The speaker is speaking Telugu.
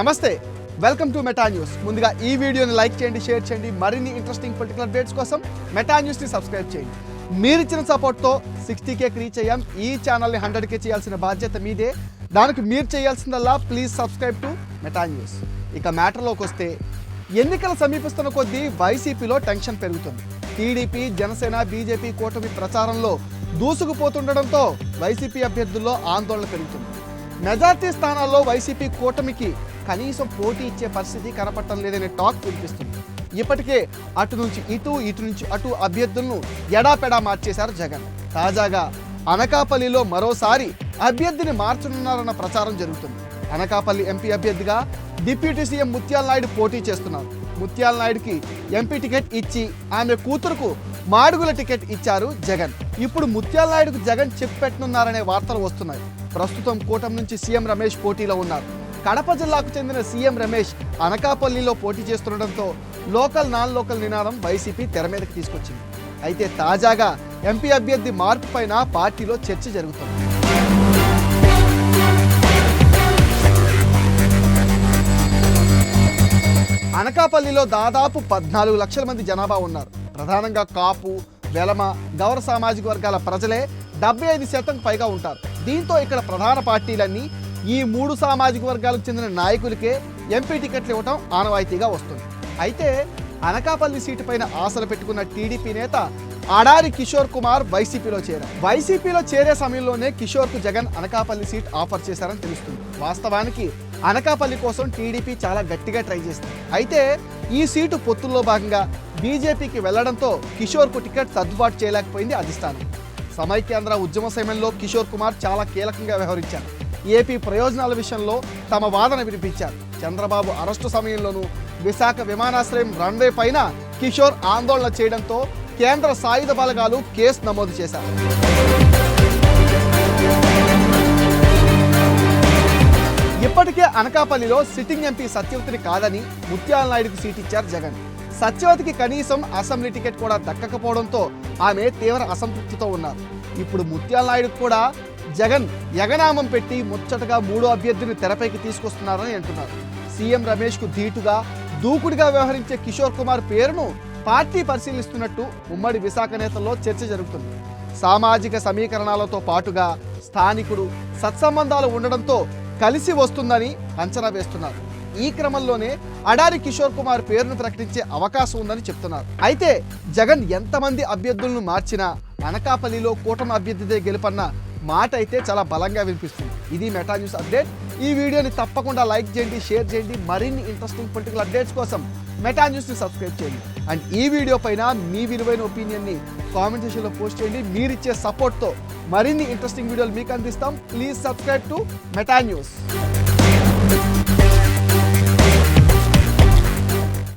నమస్తే. వెల్కమ్ టు మెటా న్యూస్ ముందుగా ఈ వీడియోని లైక్ చేయండి షేర్ చేయండి. మరిన్ని ఇంట్రెస్టింగ్ పొలిటికల్ అప్డేట్స్ కోసం మెటా న్యూస్ని సబ్స్క్రైబ్ చేయండి. మీరు ఇచ్చిన సపోర్ట్తో సిక్స్టీ కేకి రీచ్ అయ్యాం. ఈ ఛానల్ని హండ్రెడ్కే చేయాల్సిన బాధ్యత మీదే. దానికి మీరు చేయాల్సిందల్లా please subscribe to Meta news ఇక మ్యాటర్లోకి వస్తే ఎన్నికలు సమీపిస్తున్న కొద్దీ వైసీపీలో టెన్షన్ పెరుగుతుంది. టీడీపీ జనసేన బీజేపీ కూటమి ప్రచారంలో దూసుకుపోతుండడంతో వైసీపీ అభ్యర్థుల్లో ఆందోళన పెరుగుతుంది. మెజార్టీ స్థానాల్లో వైసీపీ కూటమికి కనీసం పోటీ ఇచ్చే పరిస్థితి కనపడటం లేదనే టాక్ వినిపిస్తుంది. ఇప్పటికే అటు నుంచి ఇటు ఇటు నుంచి అటు అభ్యర్థులను ఎడాపెడా మార్చేశారు జగన్. తాజాగా అనకాపల్లిలో మరోసారి అభ్యర్థిని మార్చనున్నారన్న ప్రచారం జరుగుతుంది. అనకాపల్లి ఎంపీ అభ్యర్థిగా డిప్యూటీ సీఎం ముత్యాల నాయుడు పోటీ చేస్తున్నారు. ముత్యాల నాయుడుకి ఎంపీ టికెట్ ఇచ్చి ఆమె కూతురుకు మాడుగుల టికెట్ ఇచ్చారు జగన్. ఇప్పుడు ముత్యాల నాయుడుకు జగన్ చెక్ పెట్టనున్నారనే వార్తలు వస్తున్నాయి. ప్రస్తుతం కూటమి నుంచి సీఎం రమేష్ పోటీలో ఉన్నారు. కడప జిల్లాకు చెందిన సీఎం రమేష్ అనకాపల్లిలో పోటీ చేస్తుండటంతో లోకల్ నాన్ లోకల్ నినాదం వైసీపీ తెర మీదకి తీసుకొచ్చింది. అయితే తాజాగా ఎంపీ అభ్యర్థి మార్పు పైన పార్టీలో చర్చ జరుగుతోంది. అనకాపల్లిలో దాదాపు పద్నాలుగు లక్షల మంది జనాభా ఉన్నారు. ప్రధానంగా కాపు వెలమ గౌర సామాజిక వర్గాల ప్రజలే డెబ్బై ఐదు శాతం పైగా ఉంటారు. దీంతో ఇక్కడ ప్రధాన పార్టీలన్నీ ఈ మూడు సామాజిక వర్గాలకు చెందిన నాయకులకే ఎంపీ టికెట్లు ఇవ్వటం ఆనవాయితీగా వస్తుంది. అయితే అనకాపల్లి సీటు పైన ఆశలు పెట్టుకున్న టీడీపీ నేత అడారి కిషోర్ కుమార్ వైసీపీలో చేరారు. వైసీపీలో చేరే సమయంలోనే కిషోర్కు జగన్ అనకాపల్లి సీట్ ఆఫర్ చేశారని తెలుస్తుంది. వాస్తవానికి అనకాపల్లి కోసం టీడీపీ చాలా గట్టిగా ట్రై చేసింది. అయితే ఈ సీటు పొత్తుల్లో భాగంగా బీజేపీకి వెళ్ళడంతో కిషోర్కు టికెట్ సర్దుబాటు చేయలేకపోయింది అధిష్టానం. సమైక్యాంధ్ర ఉద్యమ సమయంలో కిషోర్ కుమార్ చాలా కీలకంగా వ్యవహరించారు. ఏపీ ప్రయోజనాల విషయంలో తమ వాదన వినిపించారు. చంద్రబాబు అరెస్టు సమయంలోనూ విశాఖ విమానాశ్రయం రన్వే పైన కిషోర్ ఆందోళన చేయడంతో కేంద్ర సాయుధ బలగాలు కేసు నమోదు చేశారు. ఇప్పటికే అనకాపల్లిలో సిట్టింగ్ ఎంపీ సత్యవతిని కాదని ముత్యాల నాయుడుకు సీట్ ఇచ్చారు జగన్. సత్యవతికి కనీసం అసెంబ్లీ టికెట్ కూడా దక్కకపోవడంతో ఆమె తీవ్ర అసంతృప్తితో ఉన్నారు. ఇప్పుడు ముత్యాల నాయుడు కూడా జగన్ యగనామం పెట్టి ముచ్చటగా మూడో అభ్యర్థిని తెరపైకి తీసుకొస్తున్నారని అంటున్నారు. సీఎం రమేష్కు ధీటుగా దూకుడుగా వ్యవహరించే కిషోర్ కుమార్ పేరును పార్టీ పరిశీలిస్తున్నట్టు ఉమ్మడి విశాఖ నేతల్లో చర్చ జరుగుతుంది. సామాజిక సమీకరణాలతో పాటుగా స్థానికుడు సత్సంబంధాలు ఉండడంతో కలిసి వస్తుందని అంచనా వేస్తున్నారు. ఈ క్రమంలోనే అడారి కిషోర్ కుమార్ పేరును ప్రకటించే అవకాశం ఉందని చెప్తున్నారు. అయితే జగన్ ఎంతమంది అభ్యర్థులను మార్చినా అనకాపల్లిలో కూటమి అభ్యర్థిదే గెలుపన్న మాట అయితే చాలా బలంగా వినిపిస్తుంది. ఇది మెటా న్యూస్ అప్డేట్. ఈ వీడియోని తప్పకుండా లైక్ చేయండి షేర్ చేయండి. మరిన్ని ఇంట్రెస్టింగ్ పొలిటికల్ అప్డేట్స్ కోసం మెటా న్యూస్ని సబ్స్క్రైబ్ చేయండి. అండ్ ఈ వీడియో పైన మీ విలువైన ఒపీనియన్ని కామెంట్ సెషన్లో పోస్ట్ చేయండి. మీరిచ్చే సపోర్ట్తో మరిన్ని ఇంట్రెస్టింగ్ వీడియోలు మీకు అందిస్తాం. Please subscribe to Meta news.